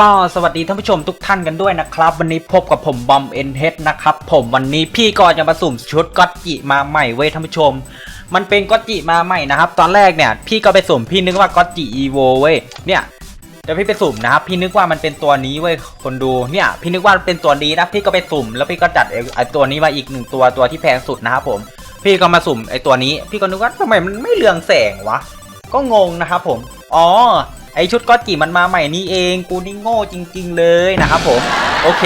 ก็สวัสดีท่านผู้ชมทุกท่านกันด้วยนะครับ วันนี้พบกับผมบอมเอ็นเฮดนะครับผมวันนี้พี่ก็จะมาสุ่มชุดก็อตจิมาใหม่เว้ยท่านผู้ชม มันเป็นก็อตจิมาใหม่นะครับ ตอนแรกเนี่ยพี่ก็ไปสุ่มพี่นึกว่าก็อตจิอีโวเว้ยเนี่ยเดี๋ยวพี่ไปสุ่มนะครับพี่นึกว่ามันเป็นตัวนี้เว้ยคนดูเนี่ย พี่นึกว่าเป็นตัวนี้นะพี่ก็ไปสุ่ม แล้วพี่ก็จัดไอ้ตัวนี้มาอีกหนึ่งตัวตัวที่แพงสุดนะครับผม พี่ก็มาสุ่มไอ้ตัวนี้ พี่ก็นึกว่าทำไมมันไม่เรืองแสงวะก็งงนะครับผมอ๋อ ไอชุดก็อตจิมันมาใหม่นี่เองกูนี่โง่จริง ๆ เลยนะครับผมโอเค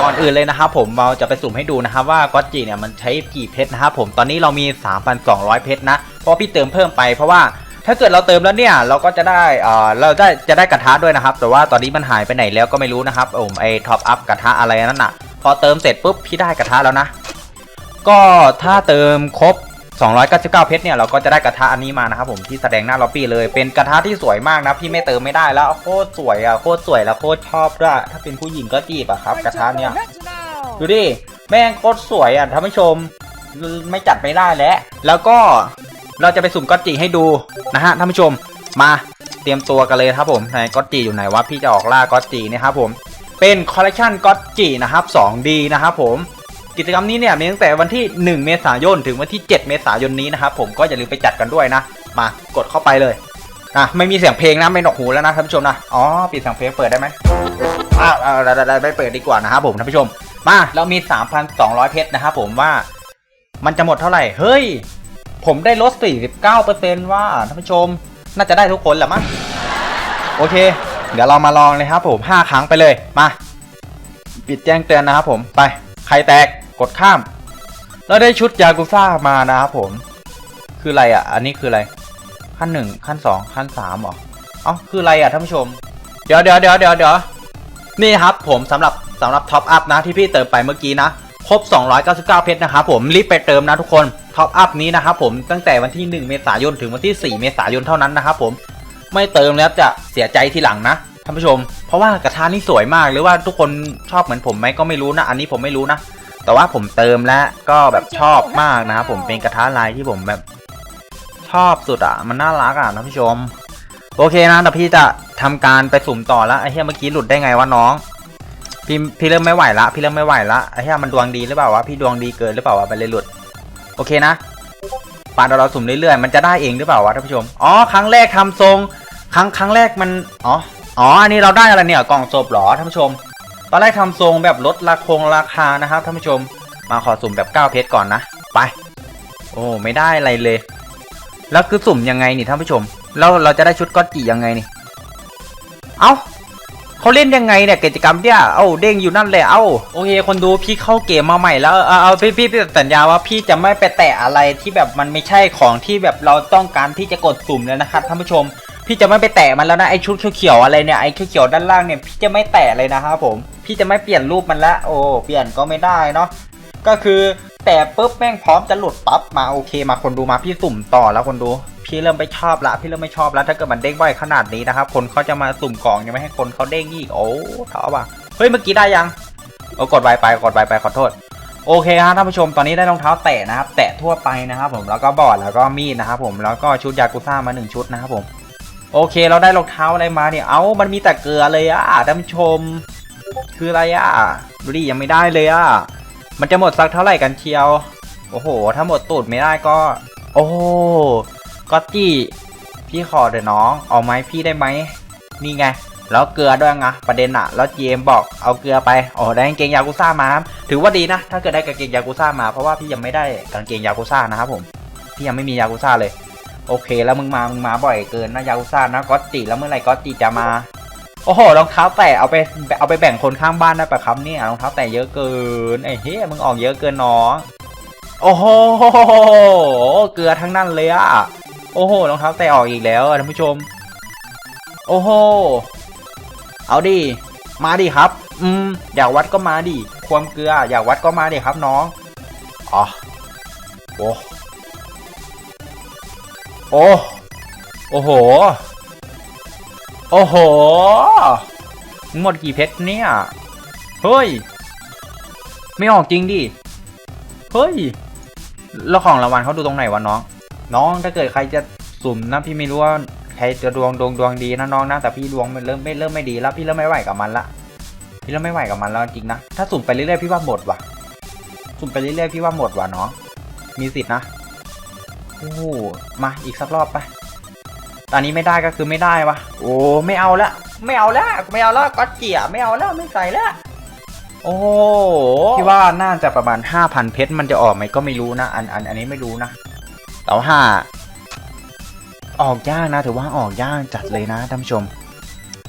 ก่อนอื่นเลยนะครับผมเราจะไปสุ่มให้ดูนะครับว่าก็อตจิเนี่ยมันใช้กี่เพชรนะครับผมตอนนี้เรามี 3,200 เพชรนะเพราะพี่เติมเพิ่มไปเพราะว่าถ้าเกิดเราเติมแล้วเนี่ยเราก็จะได้เอ่อเราได้จะได้กระทะด้วยนะครับ แต่ว่าตอนนี้มันหายไปไหนแล้วก็ไม่รู้นะครับผมไอท็อปอัพกระทะอะไรนั่นน่ะ พอเติมเสร็จปุ๊บพี่ได้กระทะแล้วนะ ก็ถ้าเติมครบ 299 เพชรเนี่ยเราก็จะได้กระทะอันนี้มานะครับผมที่แสดงหน้าล็อบบี้เลย เป็นกระทะที่สวยมากนะพี่ไม่เติมไม่ได้แล้วโคตรสวยอะโคตรสวยแล้วโคตรชอบด้วยถ้าเป็นผู้หญิงก็จีบอะครับ กระทะเนี่ยดูดิแม่งโคตรสวยอะท่านผู้ชมไม่จัดไม่ได้แล้วแล้วก็เราจะไปสุ่มก็อตจิให้ดูนะฮะท่านผู้ชมมาเตรียมตัวกันเลยครับผมไหนก็อตจิอยู่ไหนวะพี่จะออกล่าก็อตจิเนะครับผมเป็นคอลเลคชันก็อตจินะครับ 2D นะครับผม กิจกรรมนี้เนี่ยมีตั้งแต่วันที่ 1 เมษายนถึงวันที่ 7 เมษายนนี้นะครับผมก็อย่าลืมไปจัดกันด้วยนะ มากดเข้าไปเลยนะไม่มีเสียงเพลงนะไม่หนวกหูแล้วนะท่านผู้ชมนะอ๋อปิดเสียงเพลงเปิดได้ไหมอ้าวเอาได้ได้ไม่เปิดดีกว่านะครับผมท่านผู้ชม มาเรามี 3,200 เพชรนะครับผมว่า มันจะหมดเท่าไหร่เฮ้ย ผมได้ลด 49%ว่าท่านผู้ชม น่าจะได้ทุกคนแหละมั้งโอเค เดี๋ยวเรามาลองเลยครับผม 5 ครั้งไปเลยมา ปิดแจ้งเตือนนะครับผมไปใครแตก กดข้าม แล้วได้ชุดยากุซ่ามานะครับผม คืออะไรอะ อันนี้คืออะไร ขั้นหนึ่งขั้นสองขั้นสามหรอเอ้าคืออะไรอะท่านผู้ชม เดี๋ยวเดี๋ยวเดี๋ยวเดี๋ยวเดี๋ยวนี่ครับผมสำหรับสำหรับท็อปอัพนะที่พี่เติมไปเมื่อกี้นะครบ 299 เพชรนะครับผมรีบไปเติมนะทุกคนท็อปอัพนี้นะครับผมตั้งแต่วันที่ 1 เมษายนถึงวันที่ 4 เมษายนเท่านั้นนะครับผมไม่เติมแล้วจะเสียใจทีหลังนะท่านผู้ชม เพราะว่ากระทะนี่สวยมากหรือว่าทุกคนชอบเหมือนผมไหมก็ไม่รู้นะ อันนี้ผมไม่รู้นะ แต่ว่าผมเติมแล้วก็แบบชอบมากนะครับผมเป็นกระทะลายที่ผมแบบชอบสุดอะ มันน่ารักอะท่านผู้ชม โอเคนะแต่พี่จะทำการไปสุ่มต่อแล้วไอ้เหี้ยเมื่อกี้หลุดได้ไงวะน้อง พี่พี่เริ่มไม่ไหวละพี่เริ่มไม่ไหวละไอ้เหี้ยมันดวงดีหรือเปล่าวะพี่ดวงดีเกินหรือเปล่าวะไปเลยหลุด โอเคนะปาดเราสุ่มเรื่อยๆมันจะได้เองหรือเปล่าวะท่านผู้ชมอ๋อครั้งแรกทำทรง ครั้งครั้งแรกมันอ๋ออ๋ออันนี้เราได้อะไรเนี่ยกล่องศพหรอท่านผู้ชม ตอนแรกทำทรงแบบลดราคงราคานะครับท่านผู้ชม มาขอสุ่มแบบ9เพชรก่อนนะ ไป โอ้ไม่ได้อะไรเลย แล้วคือสุ่มยังไงนี่ท่านผู้ชม แล้วเราจะได้ชุดก็อตจิยังไงนี่ เอ้าเขาเล่นยังไงเนี่ยกิจกรรมเนี่ย เอ้าเด้งอยู่นั่นแหละ เอ้าโอเค คนดูพี่เข้าเกมมาใหม่แล้ว เอาเอาพี่พี่พี่สัญญาว่าพี่จะไม่ไปแตะอะไรที่แบบมันไม่ใช่ของที่แบบเราต้องการที่จะกดสุ่มแล้วนะครับท่านผู้ชม พี่จะไม่ไปแตะมันแล้วนะไอชุดเขียวๆอะไรเนี่ยไอเขียวๆด้านล่างเนี่ยพี่จะไม่แตะเลยนะครับผม พี่จะไม่เปลี่ยนรูปมันละโอ้เปลี่ยนก็ไม่ได้เนาะก็คือแต่ปุ๊บแม่งพร้อมจะหลุดปั๊บมาโอเค มาคนดูมาพี่สุ่มต่อแล้วคนดูพี่เริ่มไม่ชอบละพี่เริ่มไม่ชอบแล้วถ้าเกิดมันเด้งบ่อยขนาดนี้นะครับคนเขาจะมาสุ่มกล่องยังไม่ให้คนเขาเด้งอีกโอ้ท้อว่ะเฮ้ยเมื่อกี้ได้ยังโอ้กดไวไปกดไวไปขอโทษโอเคครับท่านผู้ชมตอนนี้ได้รองเท้าแตะนะครับแตะทั่วไปนะครับผมแล้วก็บอร์ดแล้วก็มีดนะครับผมแล้วก็ชุดยากุซ่ามาหนึ่งชุดนะครับผม โอเคเราได้รองเท้าอะไรมาเนี่ย เอ้ามันมีแต่เกลือเลยอะท่านผู้ชม คืออะไรอะดูดิยังไม่ได้เลยอะมันจะหมดสักเท่าไหร่กันเชียว โอ้โห ถ้าหมดตูดไม่ได้ก็ โอ้ก็จี้พี่ขอเถอะน้องเอาไหมพี่ได้ไหมนี่ไงแล้วเกลือด้วยไงประเด็นอะแล้วเจมบอกเอาเกลือไปโอ้ได้กางเกงยากุซ่ามาถือว่าดีนะ ถ้าเกิดได้กางเกงยากุซ่ามาเพราะว่าพี่ยังไม่ได้กางเกงยากุซ่านะครับผมพี่ยังไม่มียากุซ่าเลย โอเคแล้วมึงมามึงมาบ่อยเกินนะยากุซ่านะก็ติแล้วเมื่อไหร่ก็ติจะมา โอ้โหรองเท้าแตะเอาไปเอาไปแบ่งคนข้างบ้านได้ปะครับเนี่ยรองเท้าแตะเยอะเกินไอ้เฮ้ยมึงออกเยอะเกินน้องโอ้โหเกลือทั้งนั้นเลยอะโอ้โหรองเท้าแตะออกอีกแล้วท่านผู้ชม โอ้โหเอาดิมาดิครับ อืมอยากวัดก็มาดิความเกลืออยากวัดก็มาดิครับน้องอ๋อโอ้ โอ้โอ้โห โอ้โห หมดกี่เพชรเนี่ย เฮ้ย ไม่ออกจริงดิ เฮ้ย แล้วของรางวัลเขาดูตรงไหนวะน้อง น้องถ้าเกิดใครจะสุ่มนะพี่ไม่รู้ว่าใครจะดวงดวงดวงดีนะน้องนะแต่พี่ดวงมันเริ่มไม่เริ่มไม่ดีแล้วพี่เริ่มไม่ไหวกับมันละพี่เริ่มไม่ไหวกับมันแล้วจริงนะถ้าสุ่มไปเรื่อยๆพี่ว่าหมดว่ะ สุ่มไปเรื่อยๆพี่ว่าหมดว่ะน้องมีสิทธินะ โอ้โหมาอีกสักรอบไปตอนนี้ไม่ได้ก็คือไม่ได้วะโอ้ไม่เอาละไม่เอาละไม่เอาละก็เจียไม่เอาล้วไม่ใส่ล้วโอ้โหพี่ว่าน่าจะประมาณห้าพันเพชรมันจะออกไหมก็ไม่รู้นะ อันอันอันนี้ไม่รู้นะแต่ว่าออกยากนะ ถือว่าออกยากจัดเลยนะท่านผู้ชม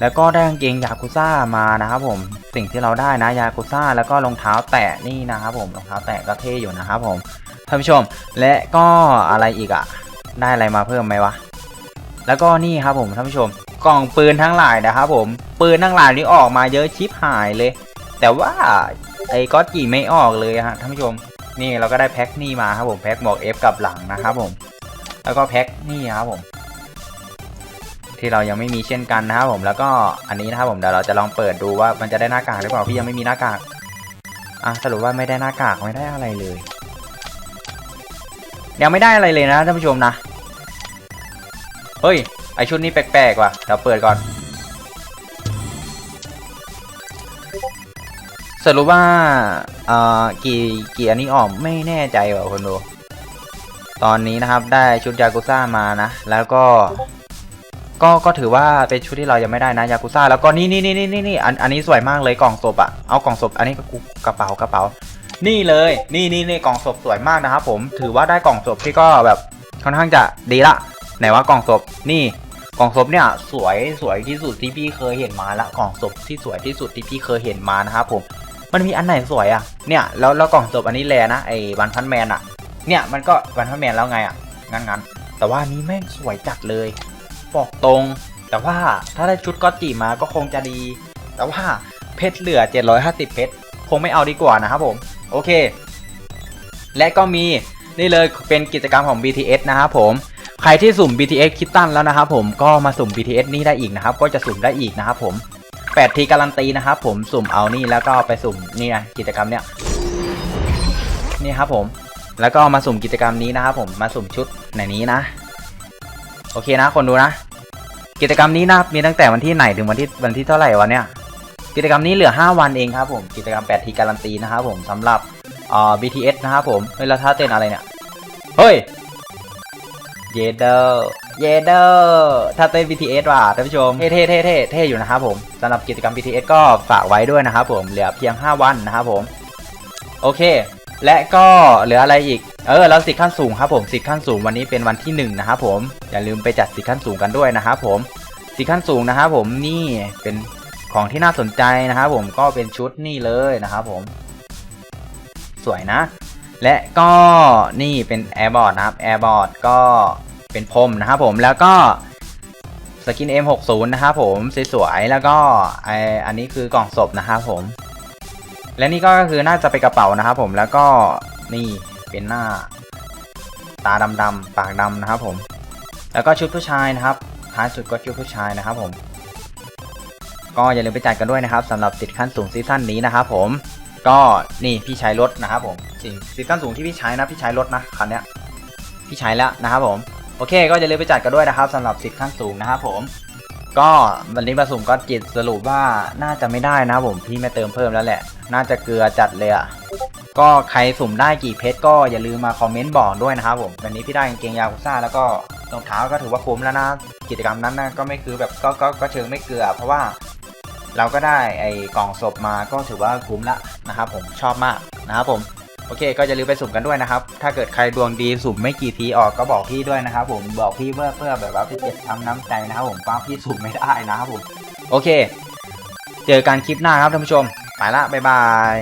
แล้วก็ได้กางเกงยากุซ่ามานะครับผมสิ่งที่เราได้นะยากุซ่าแล้วก็รองเท้าแตะนี่นะครับผมรองเท้าแตะก็เท่อยู่นะครับผม ท่านผู้ชม และก็อะไรอีกอะได้อะไรมาเพิ่มไหมวะ แล้วก็นี่ครับผมท่านผู้ชม กล่องปืนทั้งหลายนะครับผม ปืนทั้งหลายนี่ออกมาเยอะชิปหายเลย แต่ว่าไอ้ก๊อตจีไม่ออกเลยฮะท่านผู้ชม นี่เราก็ได้แพ็คนี่มาครับผมแพ็คหมวก F กับหลังนะครับผม แล้วก็แพ็คนี่ครับผม ที่เรายังไม่มีเช่นกันนะครับผม แล้วก็อันนี้นะครับผมเดี๋ยวเราจะลองเปิดดูว่ามันจะได้หน้ากากหรือเปล่าพี่ยังไม่มีหน้ากากอะสรุปว่าไม่ได้หน้ากากไม่ได้อะไรเลย ยังไม่ได้อะไรเลยนะท่านผู้ชมนะ เฮ้ย ไอชุดนี้แปลกๆว่ะเดี๋ยวเปิดก่อน สรุปว่าเอ่อกี่กี่อันนี้ออกไม่แน่ใจว่ะคนดูตอนนี้นะครับได้ชุดยากุซ่ามานะ แล้วก็ ก็ก็ถือว่าเป็นชุดที่เรายังไม่ได้นะยากุซ่าแล้วก็นี่นี่นี่นี่นี่อันอันนี้สวยมากเลยกล่องศพอะเอากล่องศพอันนี้กระเป๋ากระเป๋า นี่เลยนี่นี่นี่กล่องศพสวยมากนะครับผมถือว่าได้กล่องศพที่ก็แบบค่อนข้างจะดีละไหนว่ากล่องศพนี่กล่องศพเนี่ยสวยสวยที่สุดที่พี่เคยเห็นมาละกล่องศพที่สวยที่สุดที่พี่เคยเห็นมานะครับผมมันมีอันไหนสวยอะเนี่ยแล้วแล้วกล่องศพอันนี้แลนะไอ้วันพันแมนอะเนี่ยมันก็วันพันแมนแล้วไงอะงั้นงั้นแต่ว่านี้แม่งสวยจัดเลยบอกตรง แต่ว่าถ้าได้ชุดก็ตีมาก็คงจะดี แต่ว่าเพชรเหลือ 750 เพชรคงไม่เอาดีกว่านะครับผม โอเค และก็มีนี่เลยเป็นกิจกรรมของ BTS นะครับผมใครที่สุ่ม BTS คิดตั้นแล้วนะครับผมก็มาสุ่ม BTS นี่ได้อีกนะครับ ก็จะสุ่มได้อีกนะครับผม8ทีการันตีนะครับผมสุ่มเอานี่แล้วก็ไปสุ่มนี่นะกิจกรรมเนี้ยนี่ครับผมแล้วก็มาสุ่มกิจกรรมนี้นะครับผมมาสุ่มชุดในนี้นะ โอเคนะคนดูนะ กิจกรรมนี้นะมีตั้งแต่วันที่ไหนถึงวันที่วันที่เท่าไหร่วะเนี่ย กิจกรรมนี้เหลือ 5 วันเองครับผม กิจกรรม8ทีการันตีนะครับผมสำหรับเอ่อ BTS นะครับผม เฮ้ยแล้วท่าเต้นอะไรเนี่ย เฮ้ย เยเดอร์เยเดอร์ท่าเต้น BTS ว่ะท่านผู้ชม เท่เท่เท่เท่เท่อยู่นะครับผมสำหรับกิจกรรม BTS ก็ฝากไว้ด้วยนะครับผม เหลือเพียง 5 วันนะครับผม โอเค และก็เหลืออะไรอีก เออ แล้วสิทธิ์ขั้นสูงครับผมสิทธิ์ขั้นสูงวันนี้เป็นวันที่1นะครับผม อย่าลืมไปจัดสิทธิ์ขั้นสูงกันด้วยนะครับผมสิทธิ์ขั้นสูงนะครับผม นี่เป็น ของที่น่าสนใจนะครับผมก็เป็นชุดนี่เลยนะครับผม สวยนะ และก็นี่เป็นแอร์บอร์ดนะครับแอร์บอร์ดก็เป็นพรมนะครับผมแล้วก็สกิน M60 นะครับผมสวยๆแล้วก็ไออันนี้คือกล่องศพนะครับผม และนี่ก็คือน่าจะเป็นกระเป๋านะครับผมแล้วก็นี่เป็นหน้า ตาดำๆปากดำนะครับผม แล้วก็ชุดผู้ชายนะครับท้ายสุดก็ชุดผู้ชายนะครับผม ก็อย่าลืมไปจัดกันด้วยนะครับสำหรับติดขั้นสูงซีซั่นนี้นะครับผมก็นี่พี่ใช้รถนะครับผมสิ่งซีซั่นสูงที่พี่ใช้นะพี่ใช้รถนะคันเนี้ยพี่ใช้แล้วนะครับผมโอเค ก็อย่าลืมไปจัดกันด้วยนะครับสำหรับสิทธิ์ขั้นสูงนะครับผม ก็วันนี้มาสุ่มก็จิตสรุปว่าน่าจะไม่ได้นะผมพี่ไม่เติมเพิ่มแล้วแหละ น่าจะเกลือจัดเลยอะก็ใครสุ่มได้กี่เพชรก็อย่าลืมมาคอมเมนต์บอกด้วยนะครับผมวันนี้พี่ได้กางเกงยากุซ่าแล้วก็รองเท้าก็ถือว่าคุ้มแล้วนะกิจกรรมนั้นนะก็ไม่คือแบบก็ก็ก็เชิงไม่เกลือ เพราะว่า เราก็ได้ไอ้กล่องศพมาก็ถือว่าคุ้มละนะครับผมชอบมากนะครับผมโอเค ก็จะลืมไปสุ่มกันด้วยนะครับ ถ้าเกิดใครดวงดีสุ่มไม่กี่ทีออกก็บอกพี่ด้วยนะครับผม บอกพี่เพื่อเพื่อแบบว่าพี่เก็บทำน้ำใจนะครับผมป้าพี่สุ่มไม่ได้นะครับผม โอเค เจอกันคลิปหน้าครับท่านผู้ชม ไปละ บ๊ายบาย